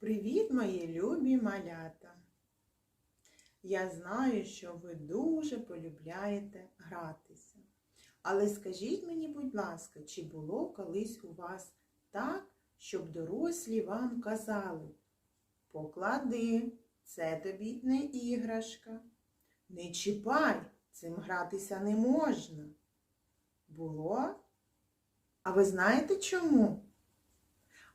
Привіт, мої любі малята! Я знаю, що ви дуже полюбляєте гратися. Але скажіть мені, будь ласка, чи було колись у вас так, щоб дорослі вам казали Поклади, це тобі не іграшка. Не чіпай, цим гратися не можна. Було? А ви знаєте чому?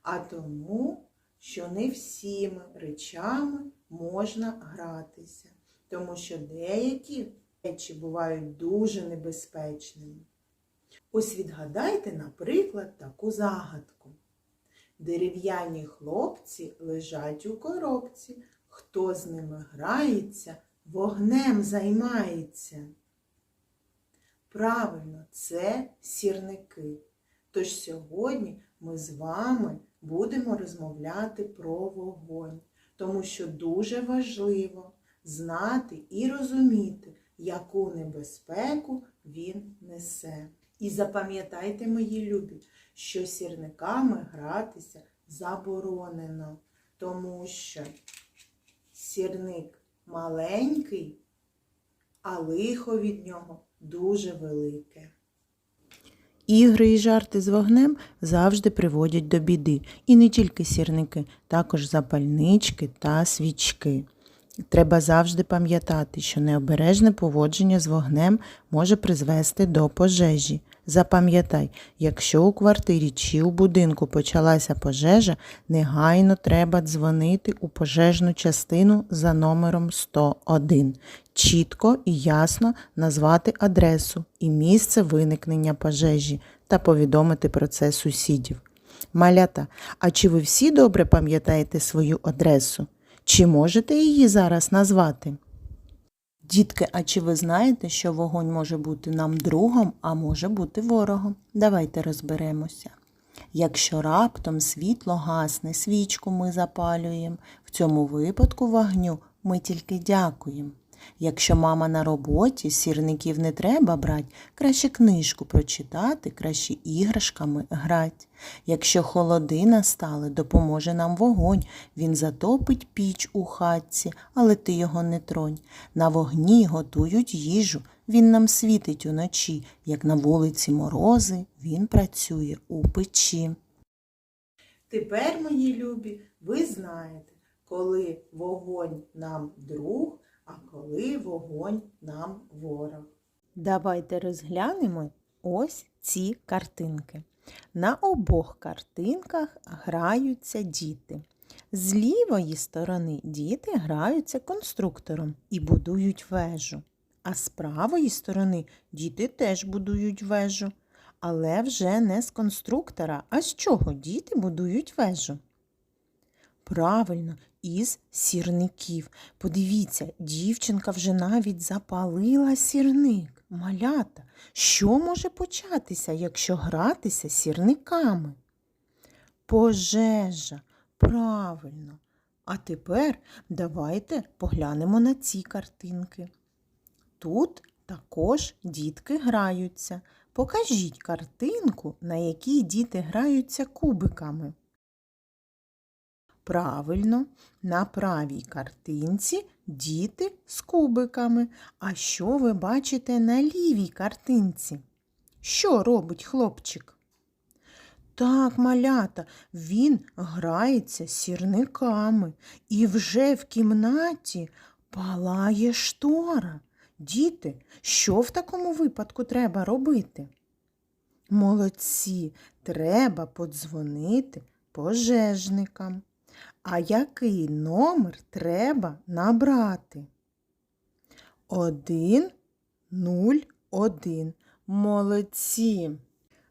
А тому, що не всіми речами можна гратися, тому що деякі речі бувають дуже небезпечними. Ось відгадайте, наприклад, таку загадку. Дерев'яні хлопці лежать у коробці. Хто з ними грається, вогнем займається. Правильно, це сірники. Тож сьогодні ми з вами будемо розмовляти про вогонь, тому що дуже важливо знати і розуміти, яку небезпеку він несе. І запам'ятайте, мої любі, що сірниками гратися заборонено, тому що сірник маленький, а лихо від нього дуже велике. Ігри і жарти з вогнем завжди приводять до біди. І не тільки сірники, також запальнички та свічки. Треба завжди пам'ятати, що необережне поводження з вогнем може призвести до пожежі. Запам'ятай, якщо у квартирі чи у будинку почалася пожежа, негайно треба дзвонити у пожежну частину за номером 101. Чітко і ясно назвати адресу і місце виникнення пожежі та повідомити про це сусідів. Малята, а чи ви всі добре пам'ятаєте свою адресу? Чи можете її зараз назвати? Дітки, а чи ви знаєте, що вогонь може бути нам другом, а може бути ворогом? Давайте розберемося. Якщо раптом світло гасне, свічку ми запалюємо, в цьому випадку вогню ми тільки дякуємо. Якщо мама на роботі, сірників не треба брати, краще книжку прочитати, краще іграшками грати. Якщо холоди настали, допоможе нам вогонь, він затопить піч у хатці, але ти його не тронь. На вогні готують їжу, він нам світить уночі, як на вулиці морози, він працює у печі. Тепер, мої любі, ви знаєте, коли вогонь нам друг, а коли вогонь нам ворог. Давайте розглянемо ось ці картинки. На обох картинках граються діти. З лівої сторони діти граються конструктором і будують вежу. А з правої сторони діти теж будують вежу. Але вже не з конструктора, а з чого діти будують вежу? Правильно, із сірників. Подивіться, дівчинка вже навіть запалила сірник. Малята, що може початися, якщо гратися сірниками? Пожежа. Правильно. А тепер давайте поглянемо на ці картинки. Тут також дітки граються. Покажіть картинку, на якій діти граються кубиками. Правильно, на правій картинці діти з кубиками. А що ви бачите на лівій картинці? Що робить хлопчик? Так, малята, він грається сірниками і вже в кімнаті палає штора. Діти, що в такому випадку треба робити? Молодці, треба подзвонити пожежникам. А який номер треба набрати? Один, нуль, один. Молодці.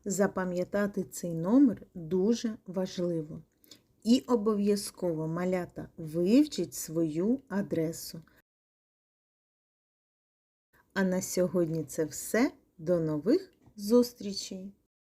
Запам'ятати цей номер дуже важливо. І обов'язково малята вивчіть свою адресу. А на сьогодні це все. До нових зустрічей!